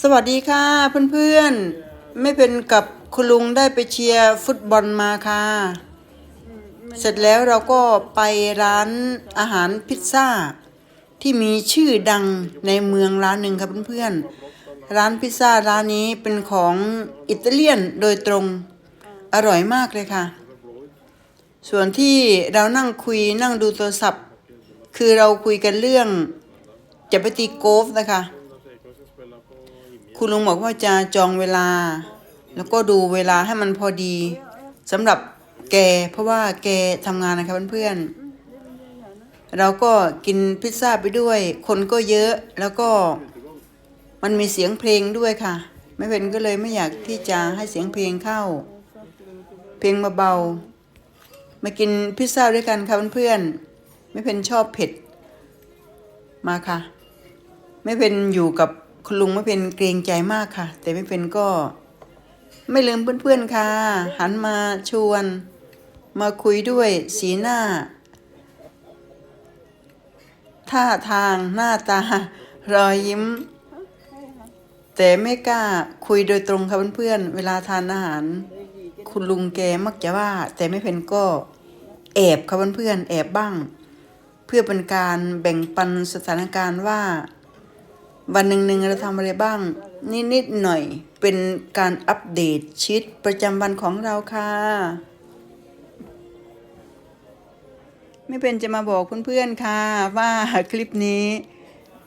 สวัสดีค่ะเพื่อนๆ ไม่เป็นกับคุณลุงได้ไปเชียร์ฟุตบอลมาค่ะ เสร็จแล้วเราก็ไปร้านอาหารพิซซ่า ที่มีชื่อดังในเมืองร้านหนึ่งครับเพื่อนๆ ร้านพิซซ่าร้านนี้เป็นของอิตาเลียนโดยตรงอร่อยมากเลยค่ะ ส่วนที่เรานั่งคุยนั่งดูโทรศัพท์ คือเราคุยกันเรื่องจะไปตีโกอล์ฟนะคะ คุณลุงบอกว่าจะจองเวลา แล้วก็ดูเวลาให้มันพอดีสำหรับแกเพราะว่าแกทำงานนะคะเพื่อนๆเราก็กินพิซซ่าไปด้วย คนก็เยอะแล้วก็มันมีเสียงเพลงด้วยค่ะ ไม่เป็นก็เลยไม่อยากที่จะให้เสียงเพลงเข้า เพลงเบาๆมากินพิซซ่าด้วยกันค่ะเพื่อนๆไม่เป็นชอบเผ็ดมาค่ะ ไม่เป็นอยู่กับ คุณลุงไม่เป็นเกรงใจมากค่ะ แต่ไม่เป็นก็ ไม่ลืมเพื่อนๆค่ะ หันมาชวน มาคุยด้วยสีหน้า ท่าทางหน้าตารอยยิ้ม แต่ไม่กล้าคุยโดยตรงค่ะเพื่อนๆเวลาทานอาหาร คุณลุงแกมักจะว่า แต่ไม่เป็นก็แอบค่ะเพื่อนๆแอบบ้าง เพื่อเป็นการแบ่งปันสถานการณ์ว่า วันหนึ่งหนึ่งเราทำอะไรบ้าง นิดๆหน่อยเป็นการอัปเดตชีตประจำวันของเราค่ะ ไม่เป็นจะมาบอกเพื่อนๆค่ะ ว่าคลิปนี้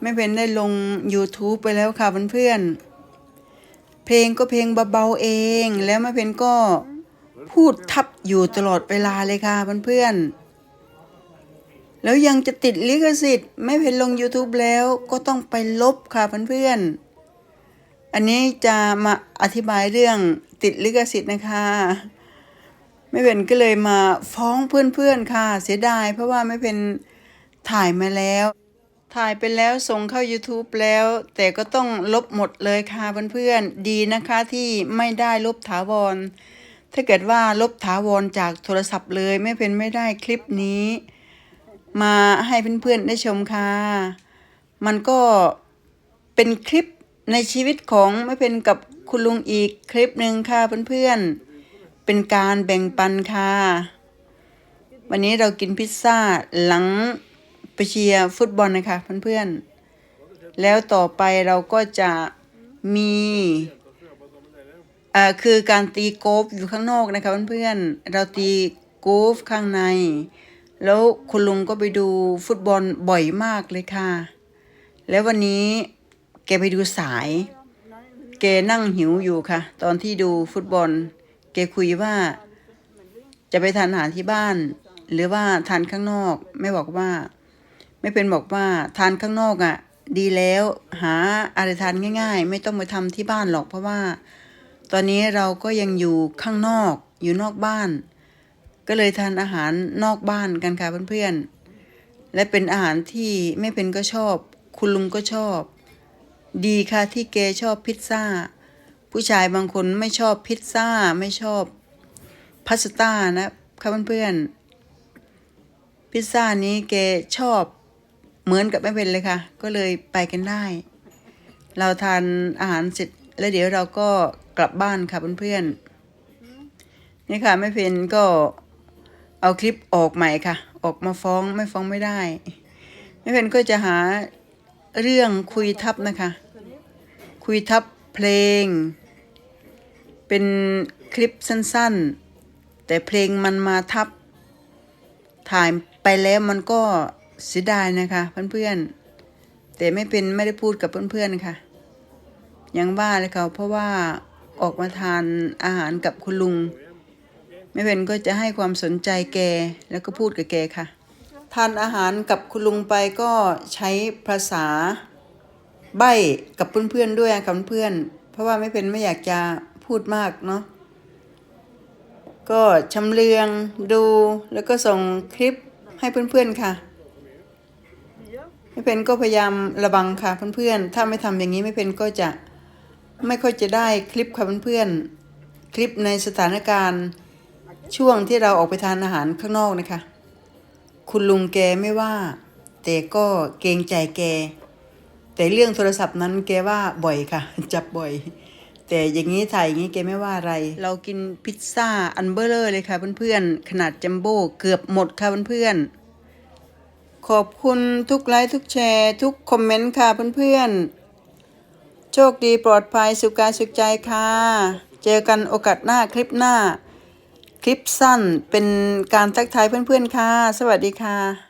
ไม่เป็นได้ลง YouTube ไปแล้วค่ะเพื่อนๆเพลงก็เพลงเบาๆเอง แล้วไม่เป็นก็พูดทับอยู่ตลอดเวลาเลยค่ะเพื่อนๆ แล้วยังจะติดลิขสิทธิ์ไม่เพนลง YouTube แล้วก็ต้องไปลบค่ะเพื่อนๆ อันนี้จะมาอธิบายเรื่องติดลิขสิทธิ์นะคะไม่เป็นก็เลยมาฟ้องเพื่อนๆค่ะ เสียดายเพราะว่าไม่เป็นถ่ายมาแล้ว ถ่ายไปแล้วส่งเข้า YouTube แล้ว แต่ก็ต้องลบหมดเลยค่ะเพื่อนๆดีนะคะที่ไม่ได้ลบถาวร ถ้าเกิดว่าลบถาวรจากโทรศัพท์เลย ไม่เป็นไม่ได้คลิปนี้ มาให้เพื่อนๆได้ชมค่ะ มันก็เป็นคลิปในชีวิตของไม่เป็นกับคุณลุงอีกคลิปหนึ่งค่ะเพื่อนๆ เป็นการแบ่งปันค่ะ วันนี้เรากินพิซซ่าหลังไปเชียร์ฟุตบอลนะคะเพื่อนๆ แล้วต่อไปเราก็จะมีอ่อคือการตีโกอล์ฟอยู่ข้างนอกนะคะเพื่อนๆ เราตีโกอล์ฟข้างใน แล้วคุณลุงก็ไปดูฟุตบอลบ่อยมากเลยค่ะ แล้ววันนี้แกไปดูสาย แกนั่งหิวอยู่ค่ะ ตอนที่ดูฟุตบอล แกคุยว่า จะไปทานอาหารที่บ้าน หรือว่าทานข้างนอก ไม่บอกว่า ไม่เป็นบอกว่าทานข้างนอกอะ่ะ ดีแล้วหาอะไรทานง่าย ๆ ไม่ต้องไปทำที่บ้านหรอกเพราะว่า ตอนนี้เราก็ยังอยู่ข้างนอกอยู่นอกบ้าน ก็เลยทานอาหารนอกบ้านกันค่ะเพื่อนๆ และเป็นอาหารที่ไม่เป็นก็ชอบ คุณลุงก็ชอบ ดีค่ะที่แกชอบพิซซ่า ผู้ชายบางคนไม่ชอบพิซซ่าไม่ชอบพาสต้านะค่ะเพื่อนๆ พิซซ่านี้แกชอบเหมือนกับไม่เป็นเลยค่ะ ก็เลยไปกันได้ เราทานอาหารเสร็จแล้วเดี๋ยวเราก็กลับบ้านค่ะเพื่อนๆนี่ค่ะไม่เป็นก็ เอาคลิปออกใหม่ค่ะ ออกมาฟ้องไม่ฟ้องไม่ได้ไม่เป็นก็จะหาเรื่องคุยทับนะคะ คุยทับเพลง เป็นคลิปสั้นๆ แต่เพลงมันมาทับ ถ่ายไปแล้วมันก็เสียดายนะคะเพื่อนๆแต่ไม่เป็นไม่ได้พูดกับเพื่อนๆค่ะยังว่าเลยค่ะเพราะว่าออกมาทานอาหารกับคุณลุง ไม่เป็นก็จะให้ความสนใจแกแล้วก็พูดกับแกค่ะ ทานอาหารกับคุณลุงไปก็ใช้ภาษาใบ้กับเพื่อนๆด้วยกับเพื่อน เพราะว่าไม่เป็นไม่อยากจะพูดมากเนาะก็ชำเลืองดูแล้วก็ส่งคลิปให้เพื่อนๆค่ะไม่เป็นก็พยายามระวังค่ะเพื่อนๆถ้าไม่ทำอย่างนี้ไม่เป็นก็จะไม่ค่อยจะได้คลิปค่ะเพื่อนๆคลิปในสถานการณ์ ช่วงที่เราออกไปทานอาหารข้างนอกนะคะ คุณลุงแกไม่ว่า แต่ก็เกรงใจแก แต่เรื่องโทรศัพท์นั้นแกว่าบ่อยค่ะ จับบ่อย แต่อย่างนี้ถ่ายอย่างนี้แกไม่ว่าอะไร เรากินพิซซ่าอันเบอร์เลอร์เลยค่ะเพื่อนๆ ขนาดจัมโบ้เกือบหมดค่ะเพื่อนๆ ขอบคุณทุกไลค์ทุกแชร์ ทุกคอมเมนต์ค่ะเพื่อนๆ โชคดีปลอดภัยสุขกายสุขใจค่ะ เจอกันโอกาสหน้าคลิปหน้า คลิปสั้นเป็นการทักทายเพื่อนๆค่ะ สวัสดีค่ะ